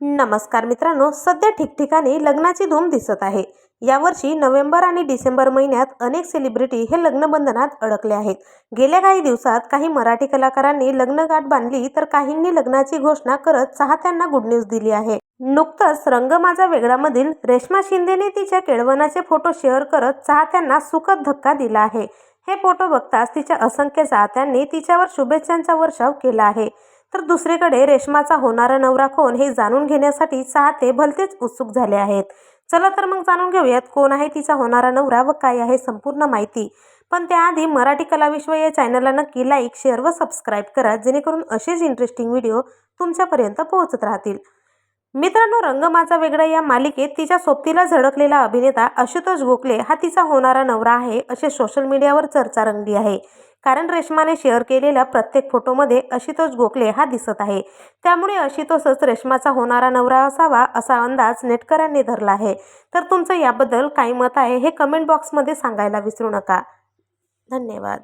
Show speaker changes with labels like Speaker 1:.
Speaker 1: नमस्कार मित्रांनो सध्या ठिकठिकाणी लग्नाची धूम दिसत आहे. यावर्षी नोव्हेंबर आणि डिसेंबर महिन्यात अनेक सेलिब्रिटी हे लग्नबंधनात अडकले आहेत. गेल्या काही दिवसात काही मराठी कलाकारांनी लग्नगाठ बांधली तर काहींनी लग्नाची घोषणा करत चाहत्यांना गुड न्यूज दिली आहे. नुकतंच रंग माझा वेगळामधील रेश्मा शिंदेने तिच्या केळवणाचे फोटो शेअर करत चाहत्यांना सुखद धक्का दिला आहे. हे फोटो बघताच तिच्या असंख्य चाहत्यांनी तिच्यावर शुभेच्छांचा वर्षाव केला आहे. तर दुसरीकडे रेश्माचा होणारा नवरा कोण हे जाणून घेण्यासाठी चाहते भलतेच उत्सुक झाले आहेत. चला तर मग जाणून घेऊयात कोण आहे तिचा होणारा नवरा व काय आहे संपूर्ण माहिती. पण त्याआधी मराठी कलाविश्व या चॅनलला नक्की लाईक शेअर व सबस्क्राईब करा जेणेकरून असेच इंटरेस्टिंग व्हिडिओ तुमच्यापर्यंत पोहोचत राहतील. मित्रांनो रंग माझा वेगळा या मालिकेत तिच्या सोबतीला झळकलेला अभिनेता आशुतोष गोखले हा तिचा होणारा नवरा आहे असे सोशल मीडियावर चर्चा रंगली आहे. कारण रेश्माने शेअर केलेल्या प्रत्येक फोटोमध्ये आशुतोष गोखले हा दिसत आहे. त्यामुळे आशुतोषच रेश्माचा होणारा नवरा असावा असा अंदाज नेटकऱ्यांनी धरला आहे. तर तुमचं याबद्दल काय मत आहे हे कमेंट बॉक्समध्ये सांगायला विसरू नका. धन्यवाद.